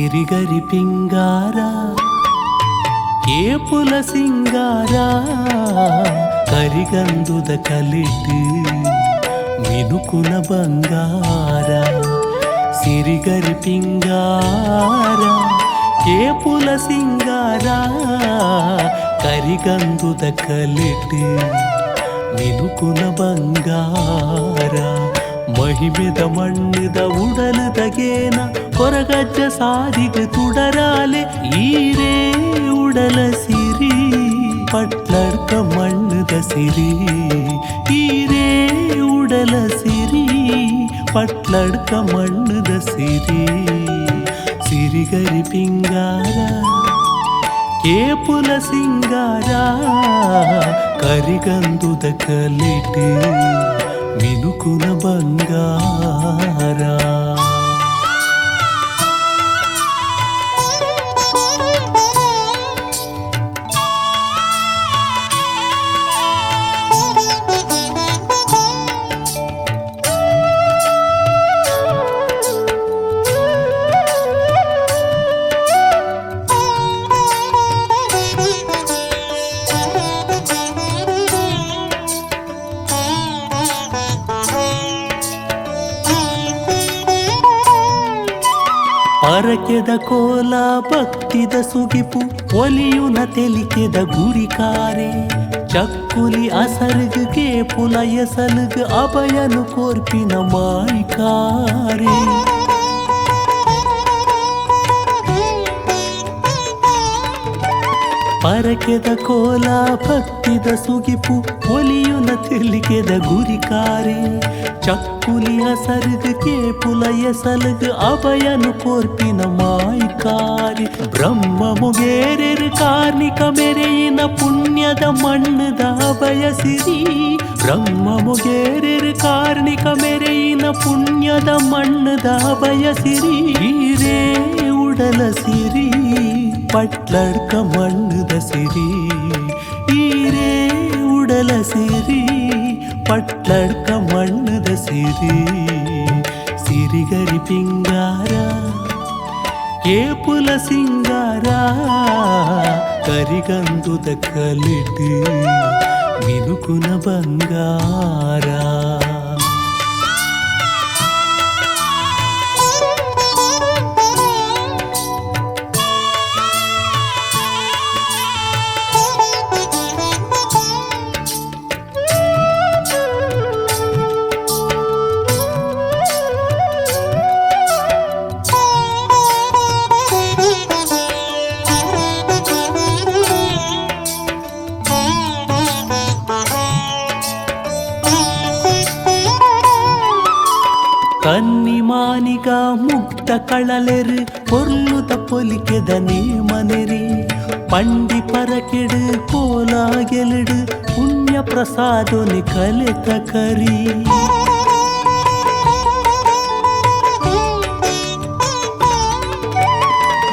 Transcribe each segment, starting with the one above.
సిరిగరి పింగార ఏపుల సింగార కరిగందుద కలిటి మినుకున బంగార సిరిగరి పింగార ఏపుల సింగార ಕರಿಗಂದುದ ಕಲಿಟಿ ಮಿನುಕುನ ಬಂಗಾರ ಮಹಿಮೆದ ಮಣ್ಣದ ಉಡಲದಗೇನ ಹೊರಗಜ್ಜ ಸಾಧಿಗೆ ತುಡರಾಲೆ ಈರೇ ಉಡಲ ಸಿರಿ ಪಟ್ಲಡ್ಕ ಮಣ್ಣದ ಸಿರಿ ಈರೇ ಉಡಲ ಸಿರಿ ಪಟ್ಲಡ್ಕ ಮಣ್ಣದ ಸಿರಿ ಸಿರಿಗರಿ ಪಿಂಗಾರ ಕೇಪುಲ ಸಿಂಗಾರ ಕರಿಗಂದುದ ಕಲಿಟು ಮಿನುಕುನ ಬಂಗಾರ ಪರಕೆದ ಕೋಲ ಭಕ್ತಿದ ಸುಗಿಪು ಒಲಿಯುನ ತೆಲಿಕೆದ ಗುರಿಕಾರೆ. ಚಕ್ಕುಲಿ ಅಸರ್ಗೆ ಪುಲಯ ಸಲುಗ ಅಭಯನು ಕೋರ್ಪಿನ ಮಾಯ್ಕಾರೆ. ಪರಕೆದ ಕೋಲ ಭಕ್ತಿದ ಸುಗಿಪು ಒಲಿಯುನ ತಿಳಿಕೆದ ಗುರಿಕಾರಿ. ಚಕ್ಕುಲಿಯ ಸರ್ಗಕ್ಕೆ ಪುಲಯ ಸಲಗ ಅಭಯನು ಕೋರ್ಪಿನ ಮಾಯ್ಕಾರಿ. ಬ್ರಹ್ಮ ಮುಗೇರೆರು ಕಾರ್ಣಿಕ ಮೆರೆಯಿನ ಪುಣ್ಯದ ಮಣ್ಣದ ಅಭಯ ಸಿರಿ. ಬ್ರಹ್ಮ ಮುಗೇರೆರು ಕಾರ್ಣಿಕ ಮೆರೆಯಿನ ಪುಣ್ಯದ ಮಣ್ಣದ ಅಭಯ ಸಿರಿ. ಹೀರೇ ಉಡಲ ಸಿರಿ. ಪಟ್ಲಡ್ಕ ಮಣ್ಣದ ಸಿರಿ ಈರೇ ಉಡಲ ಸಿರಿ ಪಟ್ಲಡ್ಕ ಮಣ್ಣದ ಸಿರಿ ಸಿರಿಗರಿ ಪಿಂಗಾರ ಏಪುಲ ಸಿಂಗಾರ ಕರಿಗಂದುದ ಕಲಿಟಿ ಮಿನುಕುನ ಬಂಗಾರ ಕನ್ನಿಮಾನಿಗ ಮುಕ್ತ ಕಳಲೆರು ಪೊರ್ಲುದ ಪೊಲಿಕೆದ ನೇಮನೆರಿ. ಪಂಡಿ ಪರಕೆಡು ಕೋಲಾಗೆಲುಡು, ಪುಣ್ಯ ಪ್ರಸಾದೊನಿ ಕಲೆತ ಕರಿ.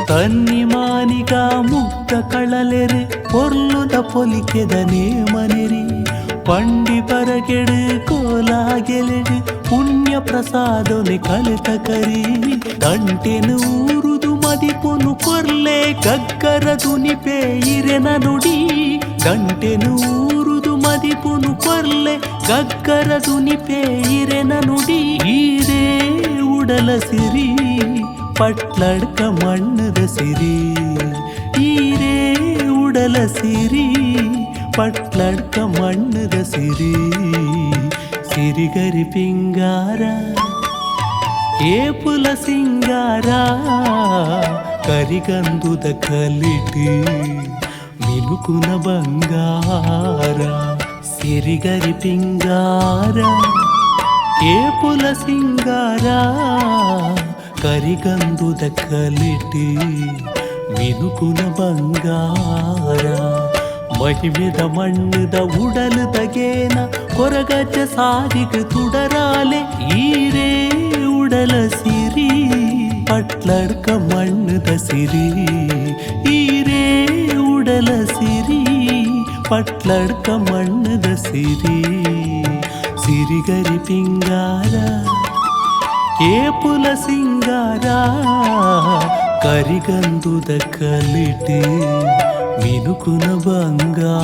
ಕನ್ನಿಮಾನಿಗ ಮುಕ್ತ ಕಳಲೆರು ಪೊರ್ಲುದ ಪೊಲಿಕೆದ ನೇಮನೆರಿ. ಪಂಡಿ ಪರಗೆಡು ಕೋಲಾಗೆಲೆಡು, ಪುಣ್ಯ ಪ್ರಸಾದೊನೆ ಕಲಿತ ಕರಿ. ದಂಟೆನು ಊರುದು ಮದಿಪೊನು ಕೊರ್ಲೆ, ಗಗ್ಗರ ದುನಿಪೆ ಇರೆನ ನುಡಿ. ಗಂಟೆನು ಊರುದು ಮದಿಪುನು ಕೊರ್ಲೆ, ಗಗ್ಗರ ದುನಿಪೆ ಇರೆನ ನುಡಿ. ಈರೇ ಉಡಲ ಸಿರಿ, ಪಟ್ಲಡ್ಕ ಮಣ್ಣದ ಸಿರಿ. ಈರೇ ಉಡಲ ಸಿರಿ. ಪಟ್ಲಡ್ಕ ಮಣ್ಣದ ಸಿರಿ ಸಿರಿಗರಿ ಪಿಂಗಾರ ಏಪುಲ ಸಿಂಗಾರ ಕರಿಗಂದುದ ಕಲಿಟಿ ಮಿನುಕುನ ಬಂಗಾರ ಸಿರಿಗರಿ ಪಿಂಗಾರ ಏಪುಲ ಸಿಂಗಾರ ಕರಿಗಂದುದ ಕಲಿಟಿ ಮಿನುಕುನ ಬಂಗಾರ ಮಹಿಮೆದ ಮಣ್ಣದ ಉಡಲದಗೇನ ಕೊರಗಜ್ಜ ಸಾದಿಗೆ ತುಡರಾಲೆ ಈರೇ ಉಡಲ ಸಿರಿ ಪಟ್ಲಡ್ಕ ಮಣ್ಣದ ಸಿರಿ ಈರೇ ಉಡಲ ಸಿರಿ ಪಟ್ಲಡ್ಕ ಮಣ್ಣದ ಸಿರಿ ಸಿರಿಗರಿ ಪಿಂಗಾರ ಏಪುಲ ಸಿಂಗಾರ ಕರಿಗಂದುದ ಕಲಿಟಿ వినుకున బంగారా.